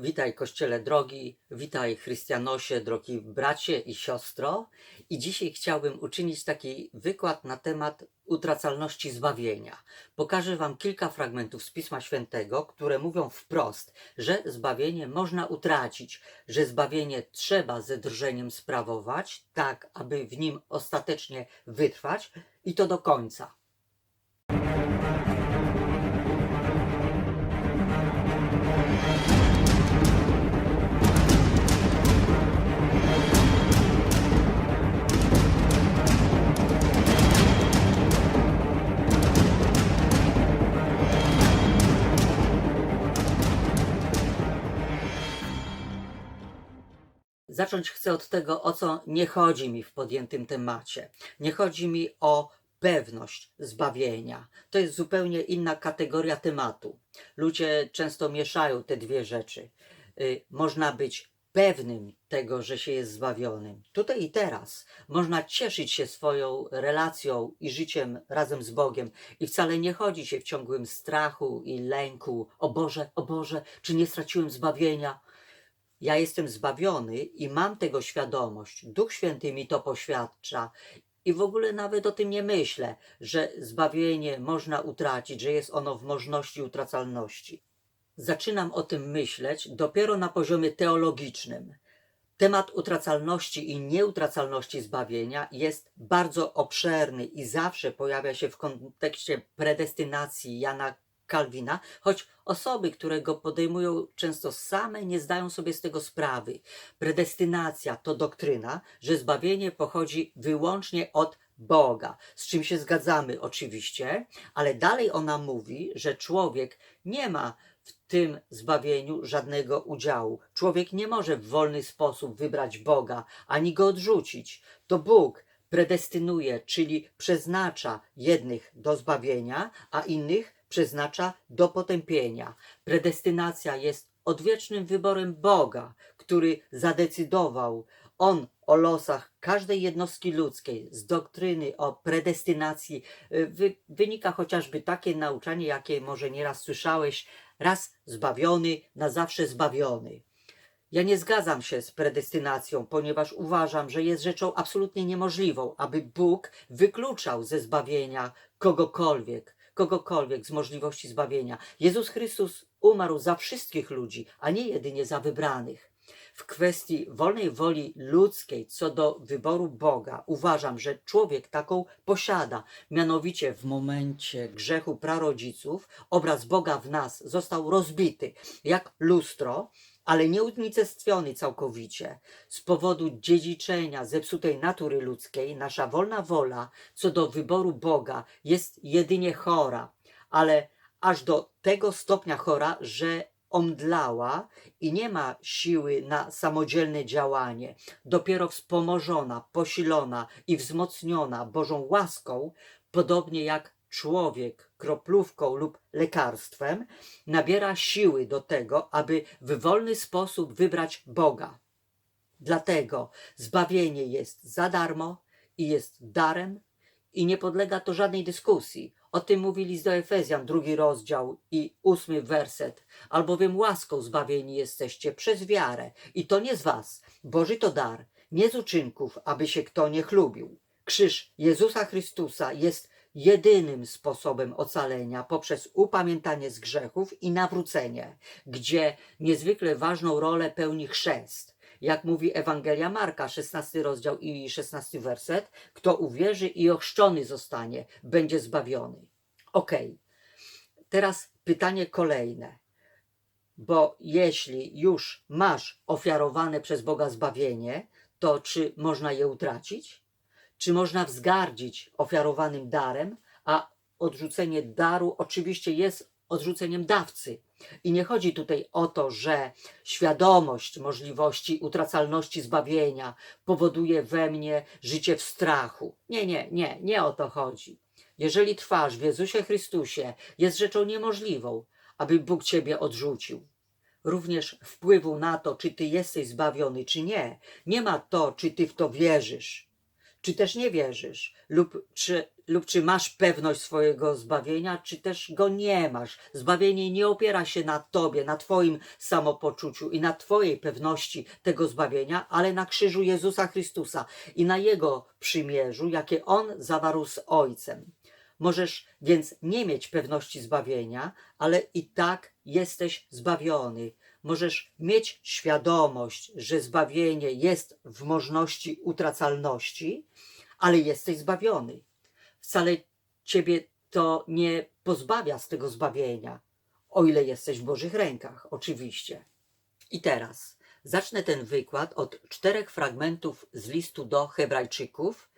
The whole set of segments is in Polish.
Witaj Kościele drogi, witaj Chrystianosie, drogi bracie i siostro. I dzisiaj chciałbym uczynić taki wykład na temat utracalności zbawienia. Pokażę Wam kilka fragmentów z Pisma Świętego, które mówią wprost, że zbawienie można utracić, że zbawienie trzeba ze drżeniem sprawować, tak aby w nim ostatecznie wytrwać i to do końca. Zacząć chcę od tego, o co nie chodzi mi w podjętym temacie. Nie chodzi mi o pewność zbawienia. To jest zupełnie inna kategoria tematu. Ludzie często mieszają te dwie rzeczy. Y, Można być pewnym tego, że się jest zbawionym. Tutaj i teraz można cieszyć się swoją relacją i życiem razem z Bogiem i wcale nie chodzi się w ciągłym strachu i lęku. O Boże, o Boże, czy nie straciłem zbawienia? Ja jestem zbawiony i mam tego świadomość. Duch Święty mi to poświadcza. I w ogóle nawet o tym nie myślę, że zbawienie można utracić, że jest ono w możności utracalności. Zaczynam o tym myśleć dopiero na poziomie teologicznym. Temat utracalności i nieutracalności zbawienia jest bardzo obszerny i zawsze pojawia się w kontekście predestynacji Jana Kalwina, choć osoby, które go podejmują, często same nie zdają sobie z tego sprawy. Predestynacja to doktryna, że zbawienie pochodzi wyłącznie od Boga, z czym się zgadzamy oczywiście, ale dalej ona mówi, że człowiek nie ma w tym zbawieniu żadnego udziału. Człowiek nie może w wolny sposób wybrać Boga ani go odrzucić. To Bóg predestynuje, czyli przeznacza jednych do zbawienia, a innych przeznacza do potępienia. Predestynacja jest odwiecznym wyborem Boga, który zadecydował On o losach każdej jednostki ludzkiej. Z doktryny o predestynacji y, wy, wynika chociażby takie nauczanie, jakie może nieraz słyszałeś, raz zbawiony, na zawsze zbawiony. Ja nie zgadzam się z predestynacją, ponieważ uważam, że jest rzeczą absolutnie niemożliwą, aby Bóg wykluczał ze zbawienia kogokolwiek, kogokolwiek z możliwości zbawienia. Jezus Chrystus umarł za wszystkich ludzi, a nie jedynie za wybranych. W kwestii wolnej woli ludzkiej co do wyboru Boga uważam, że człowiek taką posiada. Mianowicie w momencie grzechu prarodziców obraz Boga w nas został rozbity jak lustro, ale nie unicestwiony całkowicie. Z powodu dziedziczenia zepsutej natury ludzkiej, nasza wolna wola co do wyboru Boga jest jedynie chora, ale aż do tego stopnia chora, że omdlała i nie ma siły na samodzielne działanie. Dopiero wspomożona, posilona i wzmocniona Bożą łaską, podobnie jak człowiek kroplówką lub lekarstwem, nabiera siły do tego, aby w wolny sposób wybrać Boga. Dlatego zbawienie jest za darmo i jest darem i nie podlega to żadnej dyskusji. O tym mówi list do Efezjan, drugi rozdział i ósmy werset. Albowiem łaską zbawieni jesteście przez wiarę i to nie z was. Boży to dar, nie z uczynków, aby się kto nie chlubił. Krzyż Jezusa Chrystusa jest jedynym sposobem ocalenia poprzez upamiętanie z grzechów i nawrócenie, gdzie niezwykle ważną rolę pełni chrzest. Jak mówi Ewangelia Marka, 16 rozdział i 16 werset, kto uwierzy i ochrzczony zostanie, będzie zbawiony. Okej, teraz pytanie kolejne. Bo jeśli już masz ofiarowane przez Boga zbawienie, to czy można je utracić? Czy można wzgardzić ofiarowanym darem, a odrzucenie daru oczywiście jest odrzuceniem dawcy. I nie chodzi tutaj o to, że świadomość możliwości utracalności zbawienia powoduje we mnie życie w strachu. Nie, nie, nie, nie o to chodzi. Jeżeli trwasz w Jezusie Chrystusie, jest rzeczą niemożliwą, aby Bóg ciebie odrzucił. Również wpływu na to, czy ty jesteś zbawiony, czy nie, nie ma to, czy ty w to wierzysz. Czy też nie wierzysz, lub czy, lub czy masz pewność swojego zbawienia, czy też go nie masz. Zbawienie nie opiera się na tobie, na twoim samopoczuciu i na twojej pewności tego zbawienia, ale na krzyżu Jezusa Chrystusa i na Jego przymierzu, jakie On zawarł z Ojcem. Możesz więc nie mieć pewności zbawienia, ale i tak jesteś zbawiony. Możesz mieć świadomość, że zbawienie jest w możności utracalności, ale jesteś zbawiony. Wcale ciebie to nie pozbawia z tego zbawienia, o ile jesteś w Bożych rękach, oczywiście. I teraz zacznę ten wykład od czterech fragmentów z listu do Hebrajczyków.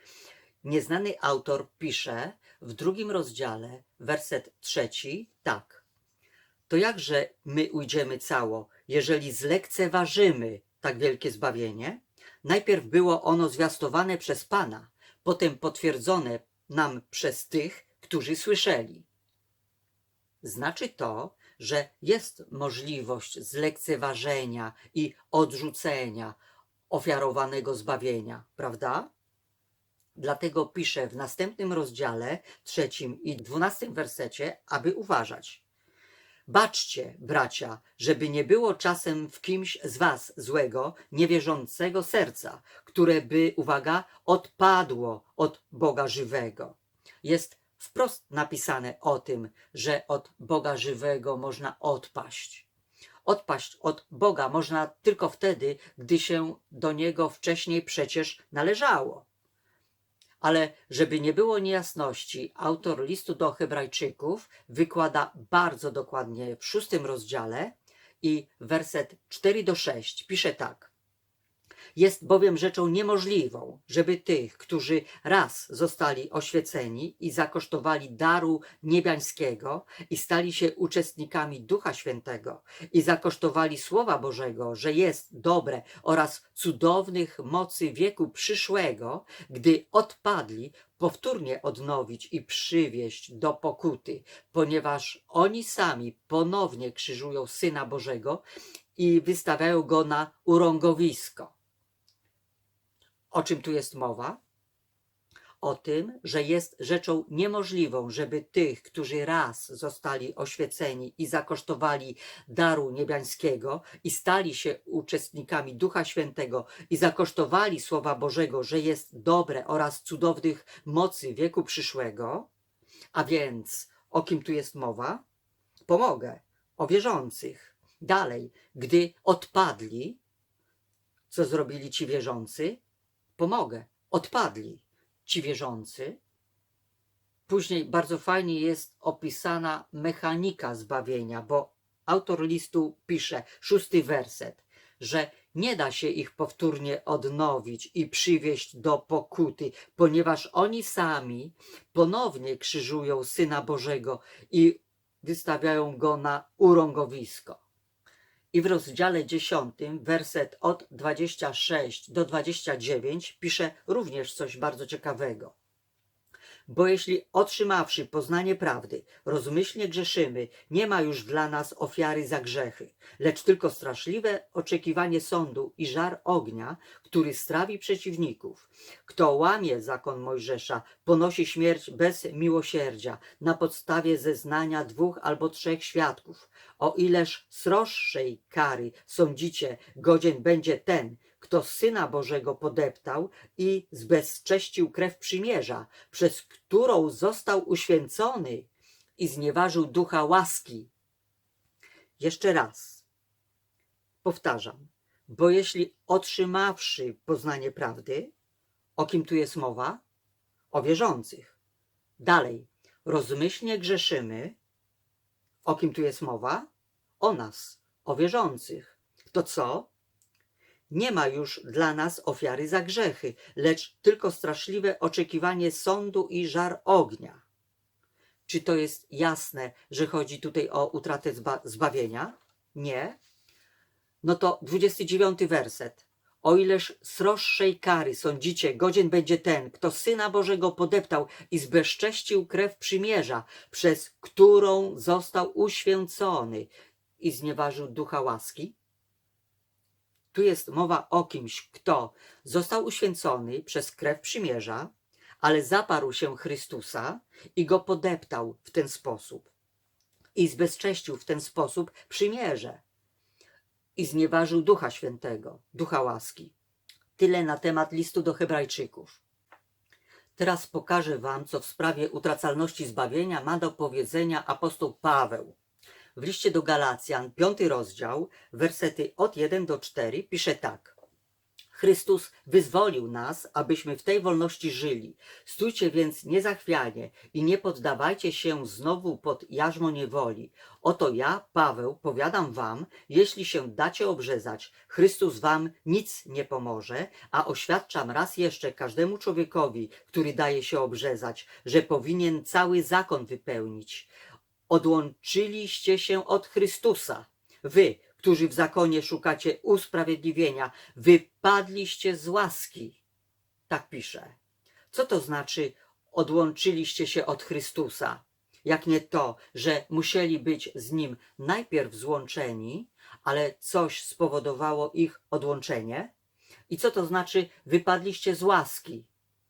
Nieznany autor pisze w drugim rozdziale, werset trzeci, tak. To jakże my ujdziemy cało, jeżeli zlekceważymy tak wielkie zbawienie? Najpierw było ono zwiastowane przez Pana, potem potwierdzone nam przez tych, którzy słyszeli. Znaczy to, że jest możliwość zlekceważenia i odrzucenia ofiarowanego zbawienia, prawda? Dlatego piszę w następnym rozdziale, trzecim i dwunastym wersecie, aby uważać. Baczcie, bracia, żeby nie było czasem w kimś z was złego, niewierzącego serca, które by, uwaga, odpadło od Boga żywego. Jest wprost napisane o tym, że od Boga żywego można odpaść. Odpaść od Boga można tylko wtedy, gdy się do Niego wcześniej przecież należało. Ale żeby nie było niejasności, autor listu do Hebrajczyków wykłada bardzo dokładnie w szóstym rozdziale i werset 4 do 6 pisze tak. Jest bowiem rzeczą niemożliwą, żeby tych, którzy raz zostali oświeceni i zakosztowali daru niebiańskiego i stali się uczestnikami Ducha Świętego i zakosztowali Słowa Bożego, że jest dobre oraz cudownych mocy wieku przyszłego, gdy odpadli, powtórnie odnowić i przywieść do pokuty, ponieważ oni sami ponownie krzyżują Syna Bożego i wystawiają go na urągowisko. O czym tu jest mowa? O tym, że jest rzeczą niemożliwą, żeby tych, którzy raz zostali oświeceni i zakosztowali daru niebiańskiego i stali się uczestnikami Ducha Świętego i zakosztowali Słowa Bożego, że jest dobre oraz cudownych mocy wieku przyszłego, a więc o kim tu jest mowa? Pomogę. O wierzących. Dalej, gdy odpadli, co zrobili ci wierzący? Pomogę. Odpadli ci wierzący. Później bardzo fajnie jest opisana mechanika zbawienia, bo autor listu pisze, szósty werset, że nie da się ich powtórnie odnowić i przywieść do pokuty, ponieważ oni sami ponownie krzyżują Syna Bożego i wystawiają go na urągowisko. I w rozdziale 10, werset od 26 do 29 pisze również coś bardzo ciekawego. Bo jeśli otrzymawszy poznanie prawdy, rozmyślnie grzeszymy, nie ma już dla nas ofiary za grzechy, lecz tylko straszliwe oczekiwanie sądu i żar ognia, który strawi przeciwników. Kto łamie zakon Mojżesza, ponosi śmierć bez miłosierdzia, na podstawie zeznania dwóch albo trzech świadków. O ileż sroższej kary sądzicie, godzien będzie ten, kto Syna Bożego podeptał i zbezcześcił krew przymierza, przez którą został uświęcony i znieważył ducha łaski. Jeszcze raz. Powtarzam, bo jeśli otrzymawszy poznanie prawdy, o kim tu jest mowa? O wierzących. Dalej, rozmyślnie grzeszymy, o kim tu jest mowa? O nas, o wierzących. To co? Nie ma już dla nas ofiary za grzechy, lecz tylko straszliwe oczekiwanie sądu i żar ognia. Czy to jest jasne, że chodzi tutaj o utratę zba zbawienia? Nie. No to 29 werset. O ileż sroższej kary sądzicie, godzien będzie ten, kto Syna Bożego podeptał i zbezcześcił krew przymierza, przez którą został uświęcony i znieważył ducha łaski? Tu jest mowa o kimś, kto został uświęcony przez krew przymierza, ale zaparł się Chrystusa i go podeptał w ten sposób. I zbezcześcił w ten sposób przymierze. I znieważył Ducha Świętego, Ducha łaski. Tyle na temat listu do Hebrajczyków. Teraz pokażę Wam, co w sprawie utracalności zbawienia ma do powiedzenia apostoł Paweł. W liście do Galacjan, piąty rozdział, wersety od 1 do 4, pisze tak. Chrystus wyzwolił nas, abyśmy w tej wolności żyli. Stójcie więc niezachwianie i nie poddawajcie się znowu pod jarzmo niewoli. Oto ja, Paweł, powiadam wam, jeśli się dacie obrzezać, Chrystus wam nic nie pomoże, a oświadczam raz jeszcze każdemu człowiekowi, który daje się obrzezać, że powinien cały zakon wypełnić. Odłączyliście się od Chrystusa. Wy, którzy w zakonie szukacie usprawiedliwienia, wypadliście z łaski. Tak pisze. Co to znaczy odłączyliście się od Chrystusa? Jak nie to, że musieli być z Nim najpierw złączeni, ale coś spowodowało ich odłączenie? I co to znaczy wypadliście z łaski?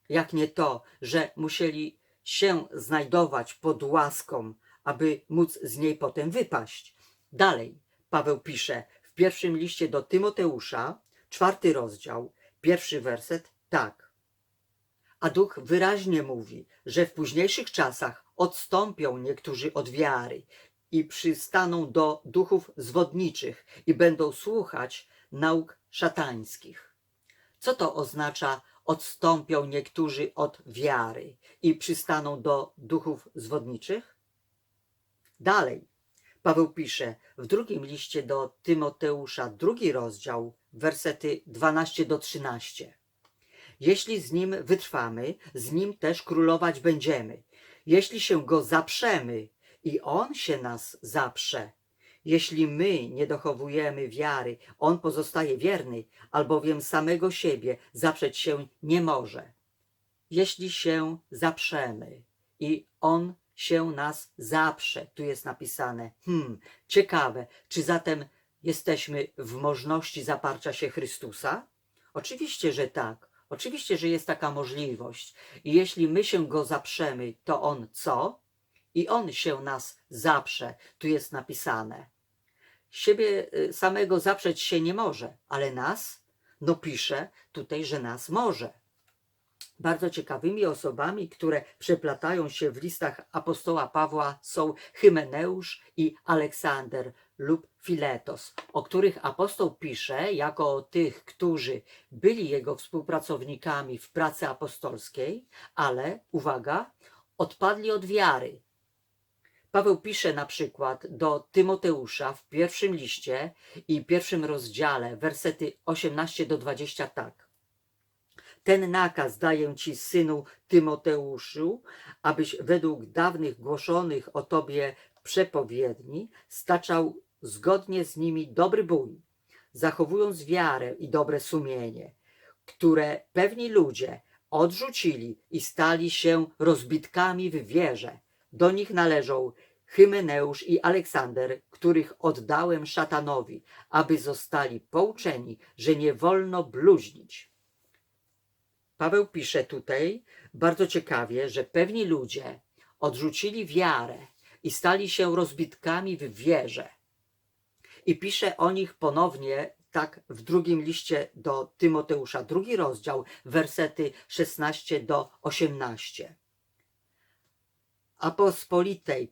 Jak nie to, że musieli się znajdować pod łaską, aby móc z niej potem wypaść. Dalej, Paweł pisze w pierwszym liście do Tymoteusza, czwarty rozdział, pierwszy werset, tak. A duch wyraźnie mówi, że w późniejszych czasach odstąpią niektórzy od wiary i przystaną do duchów zwodniczych i będą słuchać nauk szatańskich. Co to oznacza odstąpią niektórzy od wiary i przystaną do duchów zwodniczych? Dalej, Paweł pisze w drugim liście do Tymoteusza, drugi rozdział, wersety 12 do 13. Jeśli z nim wytrwamy, z nim też królować będziemy. Jeśli się go zaprzemy i on się nas zaprze, jeśli my nie dochowujemy wiary, on pozostaje wierny, albowiem samego siebie zaprzeć się nie może. Jeśli się zaprzemy i on się nas zaprze, tu jest napisane. Hmm, ciekawe, czy zatem jesteśmy w możności zaparcia się Chrystusa? Oczywiście, że tak. Oczywiście, że jest taka możliwość. I jeśli my się go zaprzemy, to on co? I on się nas zaprze, tu jest napisane. Siebie y, samego zaprzeć się nie może, ale nas? No pisze tutaj, że nas może. Bardzo ciekawymi osobami, które przeplatają się w listach apostoła Pawła są Hymeneusz i Aleksander lub Filetos, o których apostoł pisze jako o tych, którzy byli jego współpracownikami w pracy apostolskiej, ale, uwaga, odpadli od wiary. Paweł pisze na przykład do Tymoteusza w pierwszym liście i pierwszym rozdziale, wersety 18 do 20 tak. Ten nakaz daję ci, synu Tymoteuszu, abyś według dawnych głoszonych o tobie przepowiedni staczał zgodnie z nimi dobry bój, zachowując wiarę i dobre sumienie, które pewni ludzie odrzucili i stali się rozbitkami w wierze. Do nich należą Hymeneusz i Aleksander, których oddałem szatanowi, aby zostali pouczeni, że nie wolno bluźnić. Paweł pisze tutaj bardzo ciekawie, że pewni ludzie odrzucili wiarę i stali się rozbitkami w wierze. I pisze o nich ponownie tak w drugim liście do Tymoteusza, drugi rozdział, wersety 16 do 18. A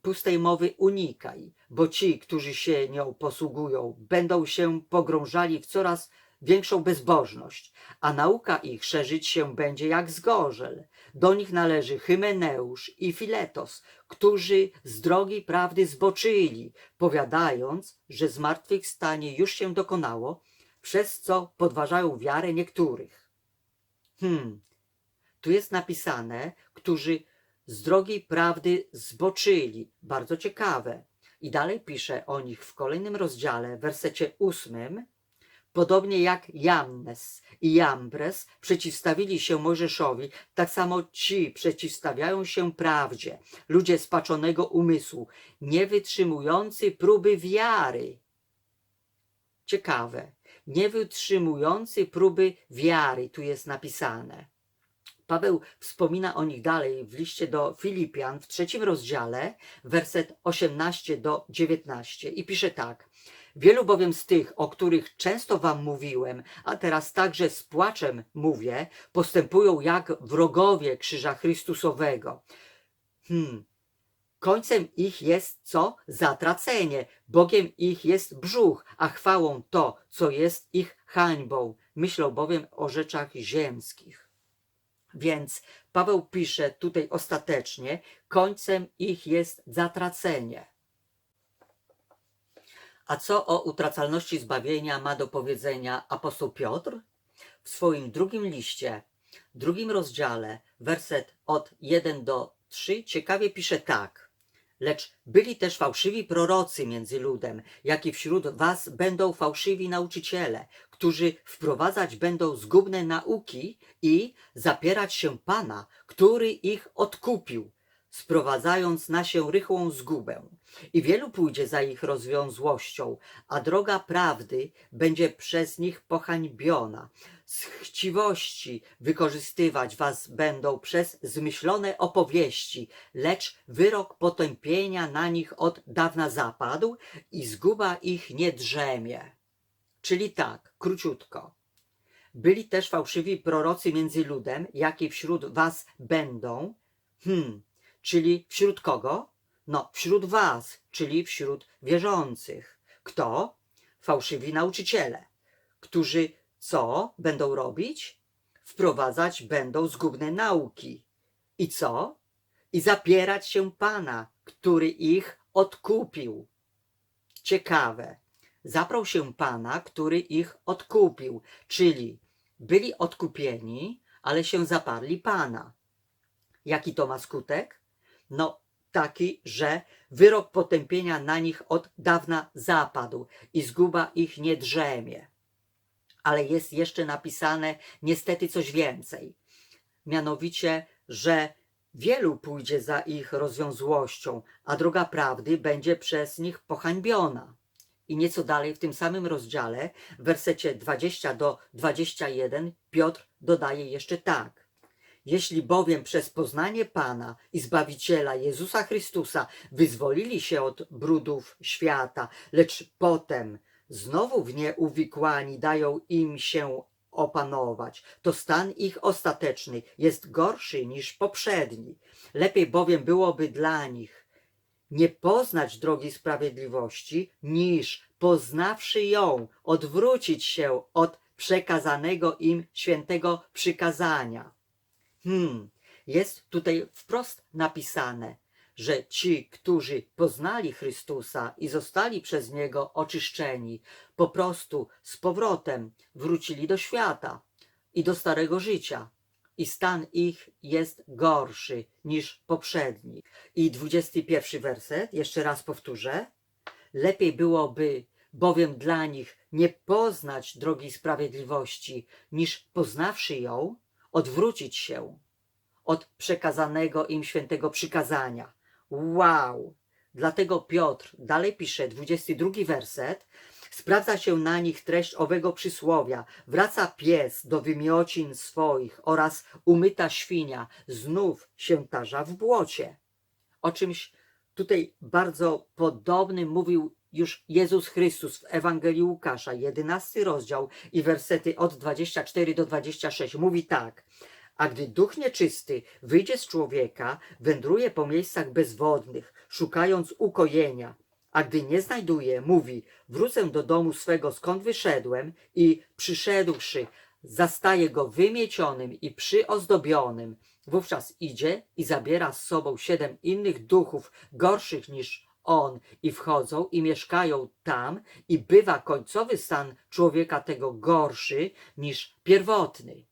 pustej mowy unikaj, bo ci, którzy się nią posługują, będą się pogrążali w coraz większą bezbożność, a nauka ich szerzyć się będzie jak zgorzel. Do nich należy Hymeneusz i Filetos, którzy z drogi prawdy zboczyli, powiadając, że zmartwychwstanie już się dokonało, przez co podważają wiarę niektórych. Hmm, tu jest napisane, którzy z drogi prawdy zboczyli. Bardzo ciekawe. I dalej pisze o nich w kolejnym rozdziale, w wersecie ósmym, Podobnie jak Jannes i Jambres przeciwstawili się Mojżeszowi, tak samo ci przeciwstawiają się prawdzie. Ludzie spaczonego umysłu, nie wytrzymujący próby wiary. Ciekawe. nie wytrzymujący próby wiary, tu jest napisane. Paweł wspomina o nich dalej w liście do Filipian w trzecim rozdziale, werset 18 do 19 i pisze tak. Wielu bowiem z tych, o których często wam mówiłem, a teraz także z płaczem mówię, postępują jak wrogowie krzyża Chrystusowego. Hmm. Końcem ich jest co? Zatracenie. Bogiem ich jest brzuch, a chwałą to, co jest ich hańbą. Myślą bowiem o rzeczach ziemskich. Więc Paweł pisze tutaj ostatecznie, końcem ich jest zatracenie. A co o utracalności zbawienia ma do powiedzenia apostoł Piotr? W swoim drugim liście, drugim rozdziale, werset od 1 do 3, ciekawie pisze tak. Lecz byli też fałszywi prorocy między ludem, jak i wśród was będą fałszywi nauczyciele, którzy wprowadzać będą zgubne nauki i zapierać się Pana, który ich odkupił, sprowadzając na się rychłą zgubę. I wielu pójdzie za ich rozwiązłością, a droga prawdy będzie przez nich pohańbiona. Z chciwości wykorzystywać was będą przez zmyślone opowieści, lecz wyrok potępienia na nich od dawna zapadł i zguba ich nie drzemie. Czyli tak, króciutko. Byli też fałszywi prorocy między ludem, jak i wśród was będą. Hmm, czyli wśród kogo? No, wśród was, czyli wśród wierzących. Kto? Fałszywi nauczyciele, którzy co będą robić? Wprowadzać będą zgubne nauki. I co? I zapierać się Pana, który ich odkupił. Ciekawe. Zaprał się Pana, który ich odkupił, czyli byli odkupieni, ale się zaparli Pana. Jaki to ma skutek? No, taki, że wyrok potępienia na nich od dawna zapadł i zguba ich nie drzemie. Ale jest jeszcze napisane niestety coś więcej. Mianowicie, że wielu pójdzie za ich rozwiązłością, a droga prawdy będzie przez nich pohańbiona. I nieco dalej w tym samym rozdziale, w wersecie 20 do 21, Piotr dodaje jeszcze tak. Jeśli bowiem przez poznanie Pana i Zbawiciela Jezusa Chrystusa wyzwolili się od brudów świata, lecz potem znowu w nie uwikłani dają im się opanować, to stan ich ostateczny jest gorszy niż poprzedni. Lepiej bowiem byłoby dla nich nie poznać drogi sprawiedliwości, niż poznawszy ją, odwrócić się od przekazanego im świętego przykazania. Hmm, jest tutaj wprost napisane, że ci, którzy poznali Chrystusa i zostali przez Niego oczyszczeni, po prostu z powrotem wrócili do świata i do starego życia. I stan ich jest gorszy niż poprzedni. I 21 werset, jeszcze raz powtórzę. Lepiej byłoby bowiem dla nich nie poznać drogi sprawiedliwości, niż poznawszy ją, odwrócić się od przekazanego im świętego przykazania. Wow! Dlatego Piotr dalej pisze, 22 werset, sprawdza się na nich treść owego przysłowia. Wraca pies do wymiocin swoich oraz umyta świnia znów się tarza w błocie. O czymś tutaj bardzo podobnym mówił już Jezus Chrystus w Ewangelii Łukasza, 11 rozdział i wersety od 24 do 26. Mówi tak. A gdy duch nieczysty wyjdzie z człowieka, wędruje po miejscach bezwodnych, szukając ukojenia. A gdy nie znajduje, mówi: Wrócę do domu swego, skąd wyszedłem, i przyszedłszy, zastaje go wymiecionym i przyozdobionym. Wówczas idzie i zabiera z sobą siedem innych duchów, gorszych niż on, i wchodzą i mieszkają tam, i bywa końcowy stan człowieka tego gorszy niż pierwotny.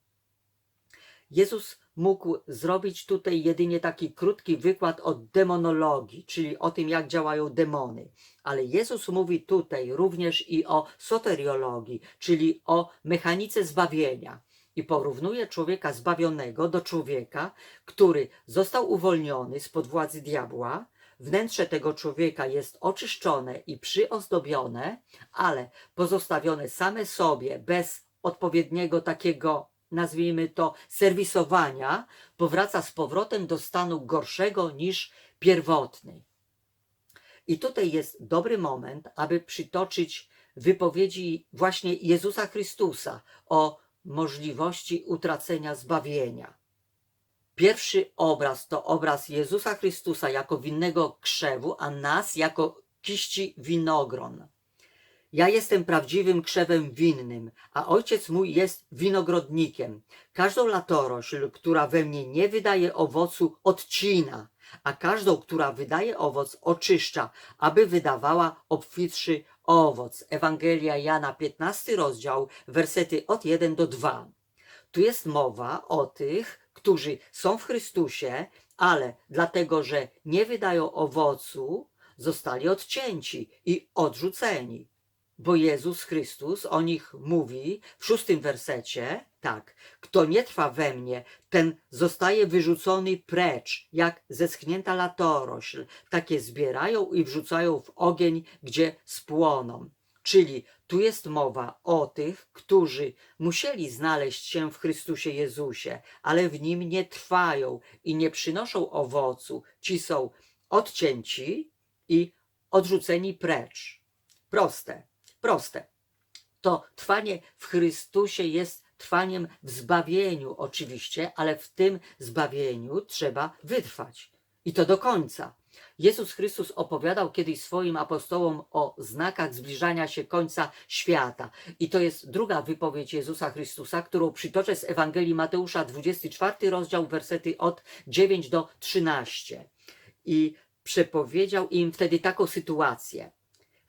Jezus mógł zrobić tutaj jedynie taki krótki wykład o demonologii, czyli o tym, jak działają demony. Ale Jezus mówi tutaj również i o soteriologii, czyli o mechanice zbawienia. I porównuje człowieka zbawionego do człowieka, który został uwolniony spod władzy diabła, wnętrze tego człowieka jest oczyszczone i przyozdobione, ale pozostawione same sobie bez odpowiedniego takiego, nazwijmy to, serwisowania, powraca z powrotem do stanu gorszego niż pierwotny. I tutaj jest dobry moment, aby przytoczyć wypowiedzi właśnie Jezusa Chrystusa o możliwości utracenia zbawienia. Pierwszy obraz to obraz Jezusa Chrystusa jako winnego krzewu, a nas jako kiści winogron. Ja jestem prawdziwym krzewem winnym, a ojciec mój jest winogrodnikiem. Każdą latorośl, która we mnie nie wydaje owocu, odcina, a każdą, która wydaje owoc, oczyszcza, aby wydawała obfitszy owoc. Ewangelia Jana, 15 rozdział, wersety od 1 do 2. Tu jest mowa o tych, którzy są w Chrystusie, ale dlatego, że nie wydają owocu, zostali odcięci i odrzuceni. Bo Jezus Chrystus o nich mówi w szóstym wersecie tak: Kto nie trwa we mnie, ten zostaje wyrzucony precz, jak zeschnięta latorośl. Takie zbierają i wrzucają w ogień, gdzie spłoną. Czyli tu jest mowa o tych, którzy musieli znaleźć się w Chrystusie Jezusie, ale w nim nie trwają i nie przynoszą owocu. Ci są odcięci i odrzuceni precz. Proste, proste. To trwanie w Chrystusie jest trwaniem w zbawieniu, oczywiście, ale w tym zbawieniu trzeba wytrwać. I to do końca. Jezus Chrystus opowiadał kiedyś swoim apostołom o znakach zbliżania się końca świata. I to jest druga wypowiedź Jezusa Chrystusa, którą przytoczę z Ewangelii Mateusza, 24 rozdział, wersety od 9 do 13. I przepowiedział im wtedy taką sytuację.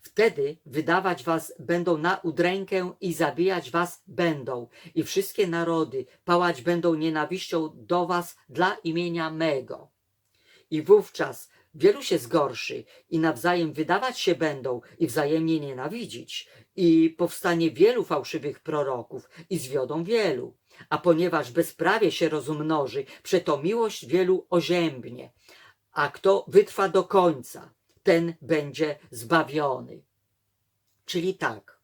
Wtedy wydawać was będą na udrękę i zabijać was będą. I wszystkie narody pałać będą nienawiścią do was dla imienia mego. I wówczas wielu się zgorszy i nawzajem wydawać się będą i wzajemnie nienawidzić. I powstanie wielu fałszywych proroków i zwiodą wielu. A ponieważ bezprawie się rozmnoży, przeto miłość wielu oziębnie. A kto wytrwa do końca, ten będzie zbawiony. Czyli tak.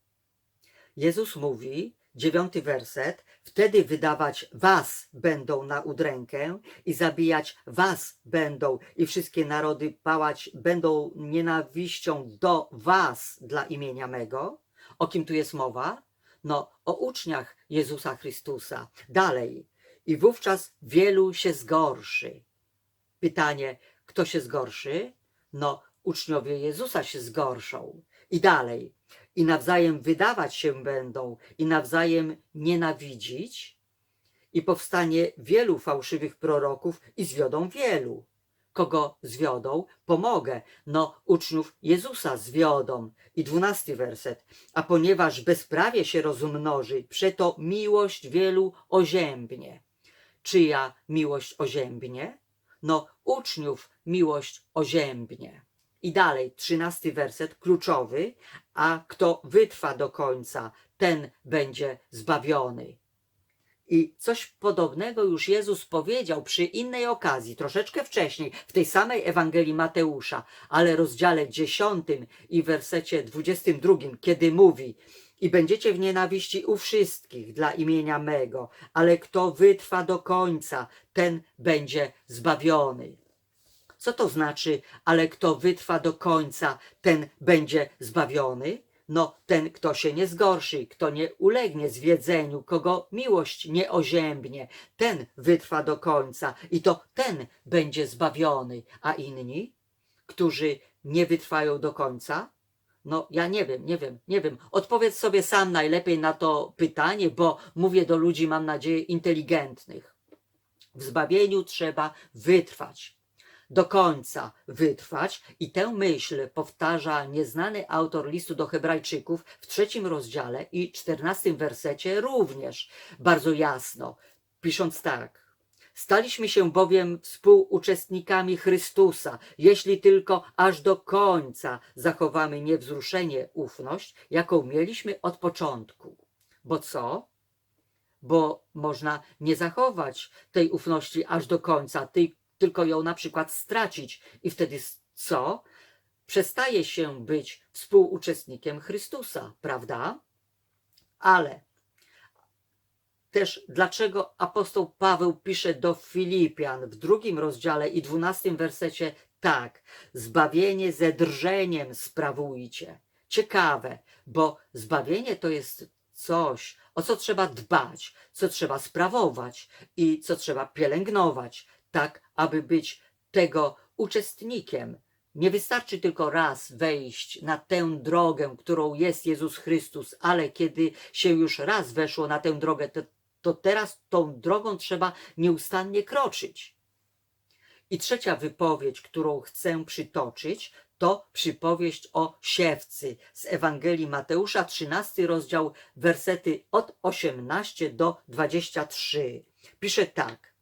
Jezus mówi, dziewiąty werset, wtedy wydawać was będą na udrękę i zabijać was będą i wszystkie narody pałać będą nienawiścią do was dla imienia mego. O kim tu jest mowa? No, o uczniach Jezusa Chrystusa. Dalej. I wówczas wielu się zgorszy. Pytanie, kto się zgorszy? No, uczniowie Jezusa się zgorszą. I dalej. I nawzajem wydawać się będą, i nawzajem nienawidzić, i powstanie wielu fałszywych proroków, i zwiodą wielu. Kogo zwiodą? Pomogę. No, uczniów Jezusa zwiodą. I dwunasty werset. A ponieważ bezprawie się rozmnoży, przeto miłość wielu oziębnie. Czyja miłość oziębnie? No, uczniów miłość oziębnie. I dalej, trzynasty werset, kluczowy, a kto wytrwa do końca, ten będzie zbawiony. I coś podobnego już Jezus powiedział przy innej okazji, troszeczkę wcześniej, w tej samej Ewangelii Mateusza, ale rozdziale 10 i wersecie 22, kiedy mówi: I będziecie w nienawiści u wszystkich dla imienia mego, ale kto wytrwa do końca, ten będzie zbawiony. Co to znaczy, ale kto wytrwa do końca, ten będzie zbawiony? No, ten, kto się nie zgorszy, kto nie ulegnie zwiedzeniu, kogo miłość nie oziębnie, ten wytrwa do końca i to ten będzie zbawiony. A inni, którzy nie wytrwają do końca? No, ja nie wiem, nie wiem, nie wiem. Odpowiedz sobie sam najlepiej na to pytanie, bo mówię do ludzi, mam nadzieję, inteligentnych. W zbawieniu trzeba wytrwać do końca wytrwać i tę myśl powtarza nieznany autor listu do Hebrajczyków w trzecim rozdziale i czternastym wersecie również bardzo jasno, pisząc tak. Staliśmy się bowiem współuczestnikami Chrystusa, jeśli tylko aż do końca zachowamy niewzruszenie ufność, jaką mieliśmy od początku. Bo co? Bo można nie zachować tej ufności aż do końca, tej tylko ją na przykład stracić i wtedy co? Przestaje się być współuczestnikiem Chrystusa, prawda? Ale też dlaczego apostoł Paweł pisze do Filipian w drugim rozdziale i dwunastym wersecie tak, zbawienie ze drżeniem sprawujcie. Ciekawe, bo zbawienie to jest coś, o co trzeba dbać, co trzeba sprawować i co trzeba pielęgnować, tak aby być tego uczestnikiem. Nie wystarczy tylko raz wejść na tę drogę, którą jest Jezus Chrystus, ale kiedy się już raz weszło na tę drogę, to, to teraz tą drogą trzeba nieustannie kroczyć. I trzecia wypowiedź, którą chcę przytoczyć, to przypowieść o siewcy z Ewangelii Mateusza, 13 rozdział, wersety od 18 do 23. Pisze tak.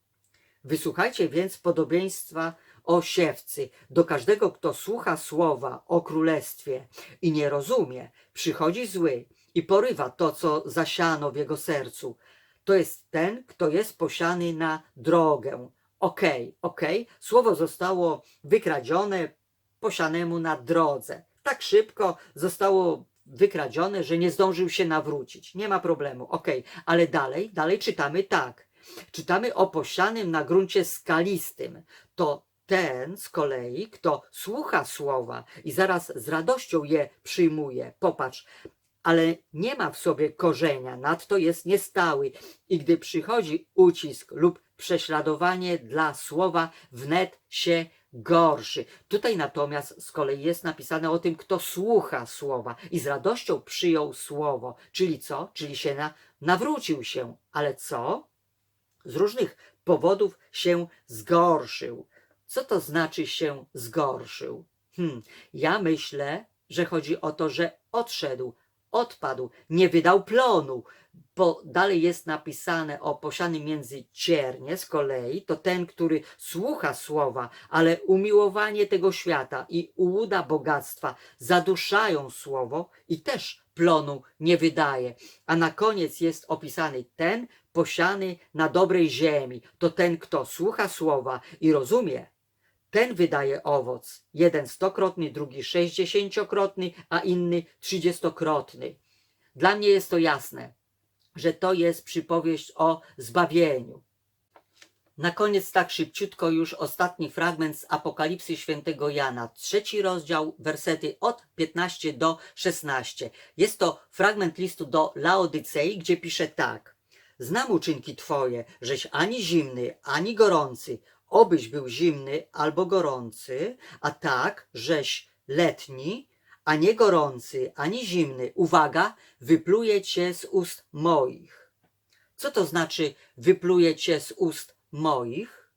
Wysłuchajcie więc podobieństwa o siewcy. Do każdego, kto słucha słowa o królestwie i nie rozumie, przychodzi zły i porywa to, co zasiano w jego sercu. To jest ten, kto jest posiany na drogę. Okej, okej, słowo zostało wykradzione posianemu na drodze. Tak szybko zostało wykradzione, że nie zdążył się nawrócić. Nie ma problemu, okej, ale dalej, dalej czytamy tak. Czytamy o posianym na gruncie skalistym. To ten z kolei, kto słucha słowa i zaraz z radością je przyjmuje. Popatrz, ale nie ma w sobie korzenia, nadto jest niestały i gdy przychodzi ucisk lub prześladowanie dla słowa, wnet się gorszy. Tutaj natomiast z kolei jest napisane o tym, kto słucha słowa i z radością przyjął słowo. Czyli co? Czyli się na, nawrócił się. Ale co? Z różnych powodów się zgorszył. Co to znaczy się zgorszył? Hmm, ja myślę, że chodzi o to, że odszedł, odpadł, nie wydał plonu, bo dalej jest napisane o posianym między ciernie z kolei, to ten, który słucha słowa, ale umiłowanie tego świata i ułuda bogactwa zaduszają słowo i też plonu nie wydaje. A na koniec jest opisany ten posiany na dobrej ziemi, to ten, kto słucha słowa i rozumie, ten wydaje owoc. Jeden stokrotny, drugi sześćdziesięciokrotny, a inny trzydziestokrotny. Dla mnie jest to jasne, że to jest przypowieść o zbawieniu. Na koniec tak szybciutko już ostatni fragment z Apokalipsy świętego Jana, trzeci rozdział, wersety od 15 do 16. Jest to fragment listu do Laodycei, gdzie pisze tak. Znam uczynki Twoje, żeś ani zimny, ani gorący, obyś był zimny albo gorący, a tak, żeś letni, a nie gorący, ani zimny. Uwaga, wypluje cię z ust moich. Co to znaczy wypluje cię z ust moich?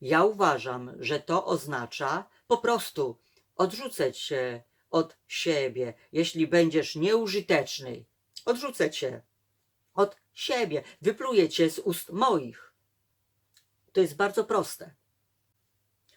Ja uważam, że to oznacza po prostu odrzucę cię od siebie, jeśli będziesz nieużyteczny. Odrzucę cię od siebie, wypluję cię z ust moich. To jest bardzo proste.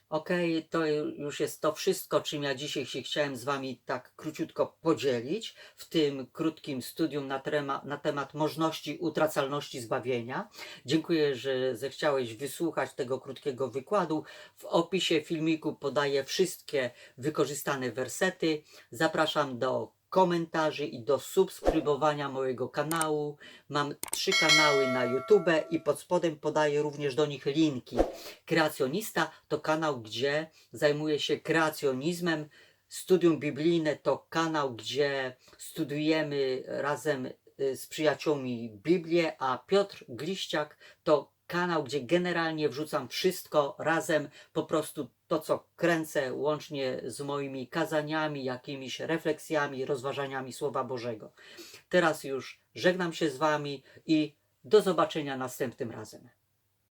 Okej, to już jest to wszystko, czym ja dzisiaj się chciałem z Wami tak króciutko podzielić w tym krótkim studium na, trema, na temat możności utracalności zbawienia. Dziękuję, że zechciałeś wysłuchać tego krótkiego wykładu. W opisie filmiku podaję wszystkie wykorzystane wersety. Zapraszam do komentarzy i do subskrybowania mojego kanału. Mam trzy kanały na YouTube i pod spodem podaję również do nich linki. Kreacjonista to kanał, gdzie zajmuję się kreacjonizmem. Studium biblijne to kanał, gdzie studiujemy razem y, z przyjaciółmi Biblię, a Piotr Gliściak to kanał, gdzie generalnie wrzucam wszystko razem, po prostu to, co kręcę, łącznie z moimi kazaniami, jakimiś refleksjami, rozważaniami Słowa Bożego. Teraz już żegnam się z Wami i do zobaczenia następnym razem.